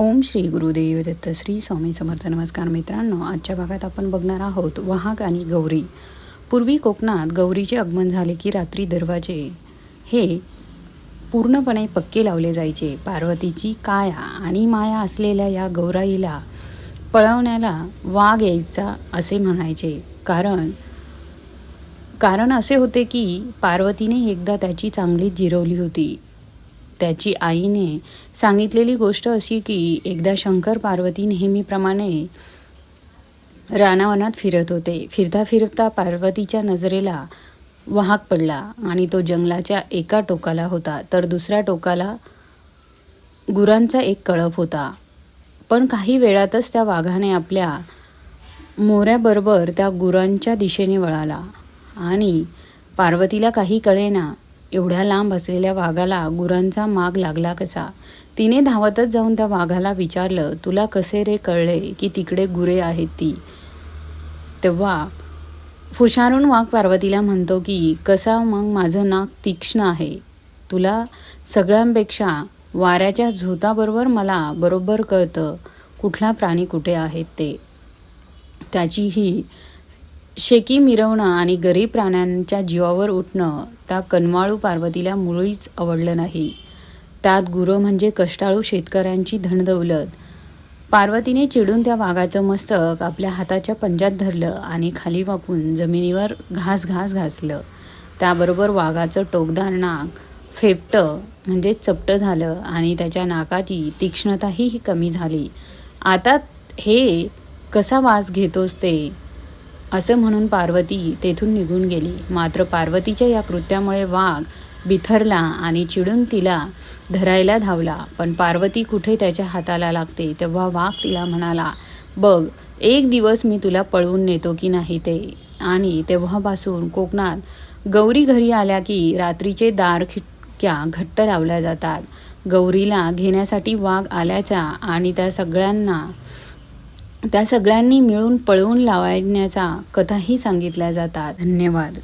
ओम श्री गुरुदेव दत्त श्री स्वामी समर्थ. नमस्कार मित्रांनो आजच्या भागात आपण बघणार आहोत वाहक आणि गौरी. पूर्वी कोकणात गौरीचे आगमन झाले की रात्री दरवाजे हे पूर्णपणे पक्के लावले जायचे. पार्वतीची काया आणि माया असलेल्या या गौराईला पळवण्याला वाघ यायचा असे म्हणायचे. कारण कारण असे होते की पार्वतीने एकदा त्याची चांगलीच जिरवली होती. त्याची आईने सांगितलेली गोष्ट अशी की एकदा शंकर पार्वती नेहमीप्रमाणे रानावनात फिरत होते. फिरता फिरता पार्वतीच्या नजरेला वाहक पडला आणि तो जंगलाच्या एका टोकाला होता. तर दुसऱ्या टोकाला गुरांचा एक कळप होता. पण काही वेळातच त्या वाघाने आपल्या मोऱ्याबरोबर त्या गुरांच्या दिशेने वळाला आणि पार्वतीला काही कळेना. एवढ्या लांब असलेल्या वाघाला गुरांचा माग लागला कसा? तिने धावतच जाऊन त्या वाघाला विचारलं तुला कसे रे कळले की तिकडे गुरे आहेत ती? तेव्हा फुशारून वाघ पार्वतीला म्हणतो की कसा मग माझं नाक तीक्ष्ण आहे? तुला सगळ्यांपेक्षा वाऱ्याच्या झोताबरोबर मला बरोबर कळतं कुठला प्राणी कुठे आहेत ते. त्याची ही शेकी मिरवणं आणि गरीब प्राण्यांच्या जीवावर उठणं त्या कनवाळू पार्वतीला मुळीच आवडलं नाही. त्यात गुरं म्हणजे कष्टाळू शेतकऱ्यांची धनदौलत. पार्वतीने चिडून त्या वाघाचं मस्तक आपल्या हाताच्या पंजात धरलं आणि खाली वाकून जमिनीवर घास घास घासलं. त्याबरोबर वाघाचं टोकदार नाक फेपटं म्हणजे चपटं झालं आणि त्याच्या नाकाची तीक्ष्णताही कमी झाली. आता हे कसा वास घेतोस ते? असं म्हणून पार्वती तेथून निघून गेली. मात्र पार्वतीच्या या कृत्यामुळे वाघ बिथरला आणि चिडून तिला धरायला धावला. पण पार्वती कुठे त्याच्या हाताला लागते तेव्हा वाघ तिला म्हणाला बघ एक दिवस मी तुला पळवून नेतो की नाही ते? आणि तेव्हापासून कोकणात गौरी घरी आल्या की रात्रीचे दार खिटक्या घट्ट लावल्या जातात. गौरीला घेण्यासाठी वाघ आल्याचा आणि त्या सगळ्यांना त्या सगळ्यांनी मिळून पळवून लावण्याच्या कथाही सांगितल्या जातात. धन्यवाद.